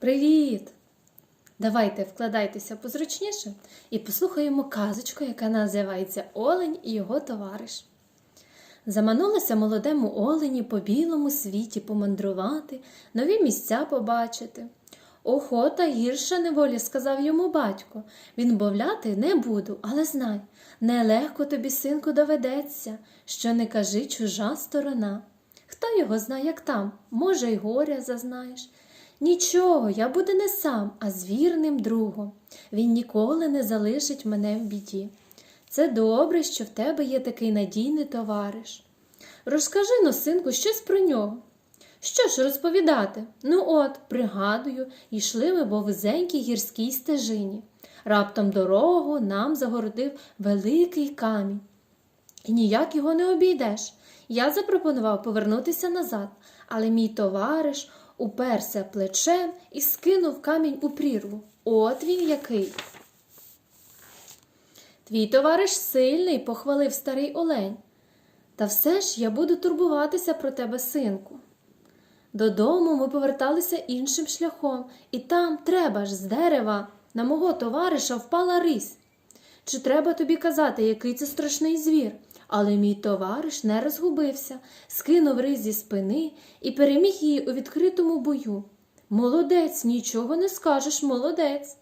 Привіт! Давайте вкладайтеся позручніше і послухаємо казочку, яка називається Олень і його товариш. Заманулося молодему олені по білому світі помандрувати, нові місця побачити. Охота гірша неволі, сказав йому батько. Він бовляти не буду, але знай, нелегко тобі, синку, доведеться, що не кажи чужа сторона. Хто його знає, як там, може, й горя зазнаєш. Нічого, я буду не сам, а з вірним другом. Він ніколи не залишить мене в біді. Це добре, що в тебе є такий надійний товариш. Розкажи но, синку, щось про нього. Що ж розповідати? Ну от, пригадую, йшли ми по вузенькій гірській стежині. Раптом дорогу нам загородив великий камінь. І ніяк його не обійдеш. Я запропонував повернутися назад, але мій товариш уперся плечем і скинув камінь у прірву. От він який. Твій товариш сильний, похвалив старий олень. Та все ж я буду турбуватися про тебе, синку. Додому ми поверталися іншим шляхом, і там треба ж з дерева на мого товариша впала рись. Чи треба тобі казати, який це страшний звір? Але мій товариш не розгубився, скинув рись зі спини і переміг її у відкритому бою. Молодець, нічого не скажеш, молодець.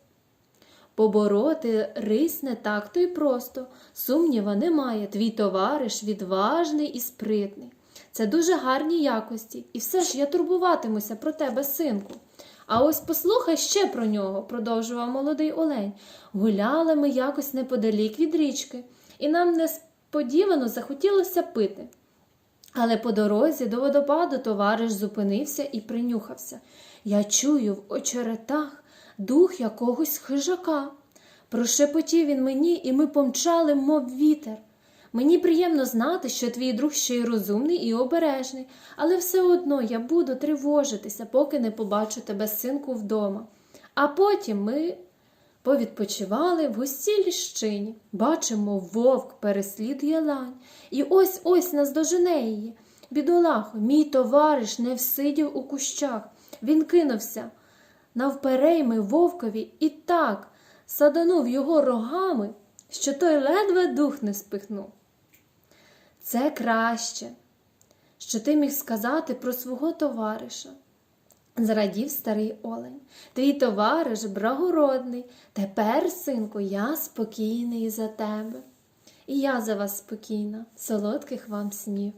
Побороти рись не так то й просто, сумніва немає. Твій товариш відважний і спритний. Це дуже гарні якості, і все ж я турбуватимуся про тебе, синку. А ось послухай ще про нього, продовжував молодий олень. Гуляли ми якось неподалік від річки, і нам несподівано захотілося пити. Але по дорозі до водопаду товариш зупинився і принюхався. Я чую в очеретах дух якогось хижака. Прошепотів він мені, і ми помчали, мов вітер. Мені приємно знати, що твій друг ще й розумний і обережний, але все одно я буду тривожитися, поки не побачу тебе, синку, вдома. А потім ми повідпочивали в густій ліщині. Бачимо, вовк переслідує лань, і ось ось наздожене її. Бідолахо, мій товариш не всидів у кущах. Він кинувся навперейми вовкові і так саданув його рогами, що той ледве дух не спихнув. Це краще, що ти міг сказати про свого товариша. Зрадів старий олень. Твій товариш благородний. Тепер, синку, я спокійний за тебе. І я за вас спокійна, солодких вам снів.